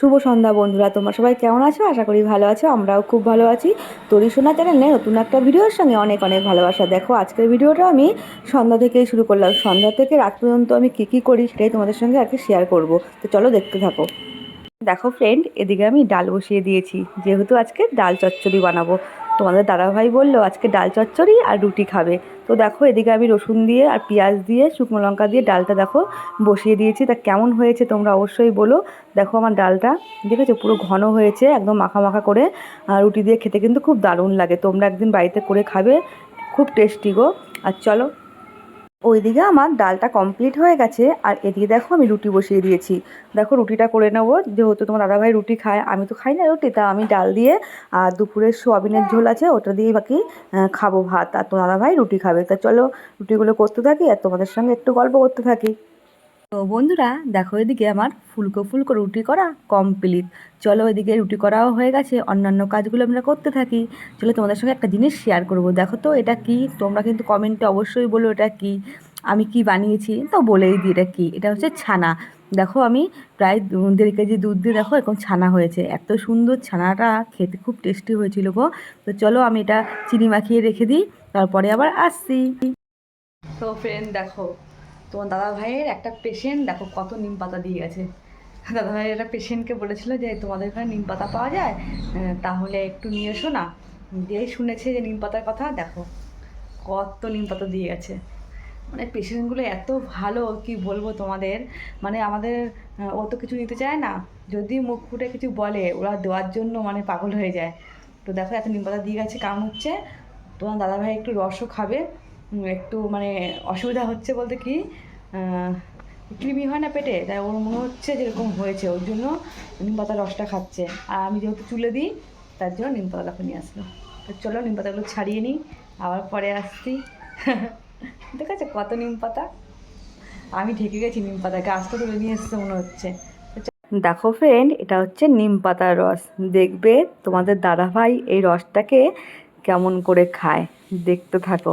শুভ সন্ধ্যা বন্ধুরা, তোমরা সবাই কেমন আছো? আশা করি ভালো আছো, আমরাও খুব ভালো আছি। তরি সোনা চ্যানেলে নতুন একটা ভিডিওর সঙ্গে অনেক অনেক ভালোবাসা। দেখো, আজকের ভিডিওটা আমি সন্ধ্যা থেকেই শুরু করলাম। সন্ধ্যা থেকে রাত পর্যন্ত আমি কী কী করি সেটাই তোমাদের সঙ্গে আর কি শেয়ার করব। তো চলো দেখতে থাকো। দেখো ফ্রেন্ড এদিকে আমি ডাল বসিয়ে দিয়েছি। যেহেতু আজকে ডাল চচ্চড়ি বানাবো। তোমাদের দাদাভাই বলল, আজকে ডাল চচ্চড়ি আর রুটি খাবে। তো দেখো, এদিকে আমি রসুন দিয়ে আর পেঁয়াজ দিয়ে, শুকনো লঙ্কা দিয়ে ডালটা দেখো বসিয়ে দিয়েছি। তা কেমন হয়েছে তোমরা অবশ্যই বলো। দেখো আমার ডালটা, দেখেছ? পুরো ঘন হয়েছে, একদম মাখা মাখা করে। আর রুটি দিয়ে খেতে কিন্তু খুব দারুণ লাগে। তোমরা একদিন বাড়িতে করে খাবে, খুব টেস্টি গো। আর চলো ওইদিকে আমার ডালটা কমপ্লিট হয়ে গেছে, আর এদিকে দেখো আমি রুটি বসিয়ে দিয়েছি। দেখো রুটিটা করে নেব, যেহেতু তোমার দাদাভাই রুটি খায়, আমি তো খাই না রুটি, তা আমি ডাল দিয়ে আর দুপুরের সোয়াবিনের ঝোল আছে, ওটা দিয়ে বাকি খাব ভাত, আর তোমার দাদাভাই রুটি খাবে। তা চলো রুটিগুলো করতে থাকি, আর তোমাদের সঙ্গে একটু গল্প করতে থাকি। তো বন্ধুরা, দেখো এদিকে আমার ফুলকো ফুলকো রুটি করা কমপ্লিট চলো এদিকে রুটি করাও হয়ে গেছে, অন্যান্য কাজগুলো আমরা করতে থাকি। চলো তোমাদের সঙ্গে একটা জিনিস শেয়ার করব। দেখো তো, এটা কি? তোমরা কিন্তু কমেন্টে অবশ্যই বলো এটা কি। আমি কি বানিয়েছি? তো বলেই দিই এটা কি। এটা হচ্ছে ছানা। দেখো আমি প্রায় দেড় কেজি দুধ দিয়ে দেখো এরকম ছানা হয়েছে। এত সুন্দর ছানাটা খেতে খুব টেস্টি হয়েছিল গো। তো চলো আমি এটা চিনি মাখিয়ে রেখে দিই, তারপরে আবার আসছি। তো ফ্রেন্ড দেখো তোমার দাদা ভাইয়ের একটা পেশেন্ট দেখো কত নিম পাতা দিয়ে গেছে। দাদা ভাইয়ের একটা পেশেন্টকে বলেছিল যে তোমাদের এখানে নিম পাতা পাওয়া যায়? তাহলে একটু নিয়ে এসো না। দিয়েই শুনেছে যে নিম পাতার কথা। দেখো কত নিম পাতা দিয়ে গেছে। মানে পেশেন্টগুলো এত ভালো কি বলব তোমাদের? মানে আমাদের আহ, ও তো কিছু নিতে চায় না। যদি মুখ ফুটে কিছু বলে ওরা দেওয়ার জন্য মানে পাগল হয়ে যায়। তো দেখো এত নিম পাতা দিয়ে গেছে কারণ হচ্ছে। তোমার দাদাভাই একটু রসও খাবে। একটু মানে অসুবিধা হচ্ছে বলতে কি কৃমি হয় না পেটে? তাই ওর মনে হচ্ছে যেরকম হয়েছে, ওর জন্য নিম পাতার রসটা খাচ্ছে। আর আমি যেহেতু তুলে দিই, তার জন্য নিম পাতা নিয়ে আসলো। তো চলো নিম পাতাগুলো ছাড়িয়ে নিই, আবার পরে আসছি। ঠিক আছে, কত নিম পাতা আমি ঢেকে গেছি নিম পাতা গাছটা তুলে নিয়ে এসছে মনে হচ্ছে। দেখো ফ্রেন্ড এটা হচ্ছে নিম পাতার রস। দেখবে তোমাদের দাদাভাই এই রসটাকে কেমন করে খায়। দেখতে থাকো।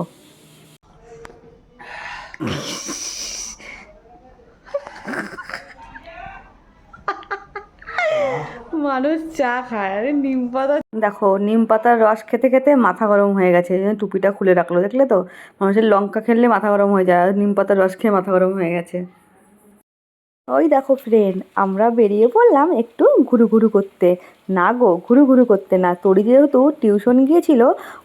মানুষ চা খায়, আরে নিম পাতা দেখো, নিম পাতার রস খেতে খেতে মাথা গরম হয়ে গেছে, এই জন্য টুপিটা খুলে রাখল, দেখলে তো? মানুষের লঙ্কা খেললে মাথা গরম হয়ে যায়, আর নিম পাতার রস খেয়ে মাথা গরম হয়ে গেছে। ওই দেখো ফ্রেন্ড আমরা বেরিয়ে পড়লাম একটু ঘুরু ঘুরু করতে। না গো, ঘুরু ঘুরু করতে না। তোরি যেহেতু টিউশন গিয়েছিল,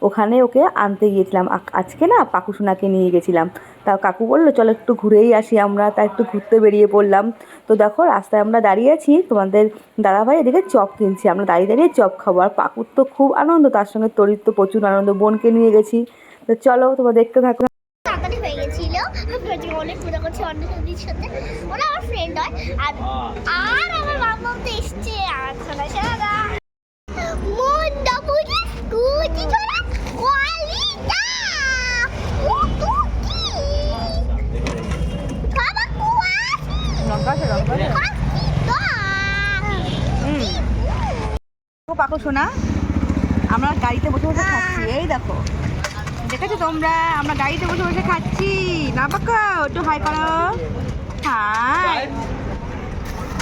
ওখানে ওকে আনতে গিয়েছিলাম। আজকে না পাকুসোনাকে নিয়ে গেছিলাম। তা কাকু বলল, চলো একটু ঘুরেই আসি আমরা। তা একটু ঘুরতে বেরিয়ে পড়লাম। তো দেখো, রাস্তায় আমরা দাঁড়িয়ে আছি, তোমাদের দাদাভাই এদিকে চপ কিনছি। আমরা দাঁড়িয়ে দাঁড়িয়ে চপ খাব। আর পাকুর তো খুব আনন্দ, তার সঙ্গে তরির তো প্রচুর আনন্দ। বোনকে নিয়ে গেছি। তো চলো তোমরা দেখতে থাকো তাড়াতাড়ি হয়ে গেছিল প্রচুর অনেক মজা করছে অন্য সবজির সাথে। ওরা আমার ফ্রেন্ড হয়। আর আর আমার মামা তো এসছে আর সোনা কোয়ালিটা পাকো শোনা আমরা গাড়িতে বসে বসে খাচ্ছি এই দেখো। দেখেছ তোমরা? আমরা গাড়িতে বসে বসে খাচ্ছি। না পাকো? একটু হাই করো। হাই।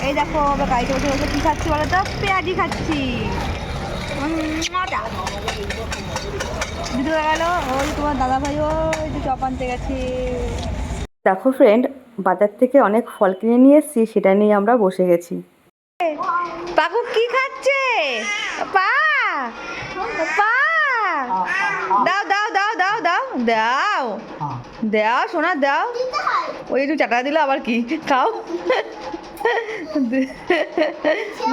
এই দেখো আমরা গাড়িতে বসে বসে কি খাচ্ছি বলো তো পেঁয়াজি খাচ্ছি। মজা। হয়ে গেল। ওই তোমার দাদা ভাইও যে চপ আনতে গেছে। দেখো ফ্রেন্ড বাজার থেকে অনেক ফল কিনে নিয়ে এসেছি সেটা নিয়ে আমরা বসে গেছি। পাকু কি খাচ্ছে? পা পা দাও দাও দাও। দাও। দাও দাও দাও। সোনা দাও ওই একটু চাটা দিল আবার কি? খাও।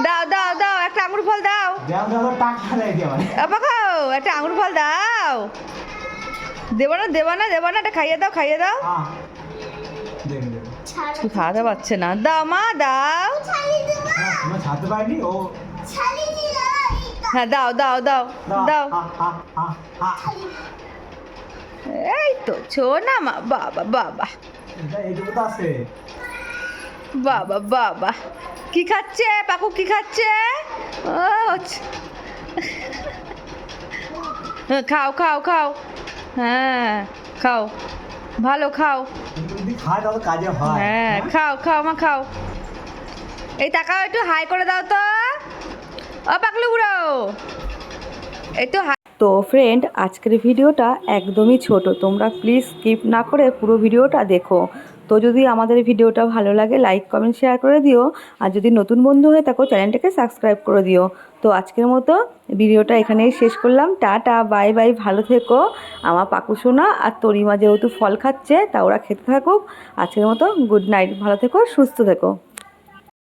দাও দাও দাও একটা আঙুর ফল দাও। আপা খাও একটা আঙুর ফল দাও। দেবো না দেবো না দেবো না এটা খাইয়ে দাও খাইয়ে দাও। হ্যাঁ। খাওয়াতে পারছে না। দাও মা দাও। হ্যাঁ হ্যাঁ দাও দাও দাও দাও। এই তো ছো না মা বাবা বাবা। বাবা বাবা। কি খাচ্ছে? পাকু কি খাচ্ছে? খাও খাও খাও। হ্যাঁ খাও। ভালো খাও। হয়। খাও খাও মা খাও। এই তাকাও একটু হাই করে দাও তো। ও পাকলু বুড়ো এই তো হাই তো ফ্রেন্ড আজকের ভিডিওটা একদমই ছোট। তোমরা প্লিজ স্কিপ না করে পুরো ভিডিওটা দেখো। তো যদি আমাদের ভিডিওটা ভালো লাগে লাইক কমেন্ট শেয়ার করে দিও। আর যদি নতুন বন্ধু হয়ে থাকো, চ্যানেলটাকে সাবস্ক্রাইব করে দিও। তো আজকের মতো ভিডিওটা এখানেই শেষ করলাম। টাটা বাই বাই ভালো থেকো। আমার পাকুসোনা আর তরিমা যেহেতু ফল খাচ্ছে, তা ওরা খেতে থাকুক। আজকের মতো গুড নাইট ভালো থেকো, সুস্থ থেকো।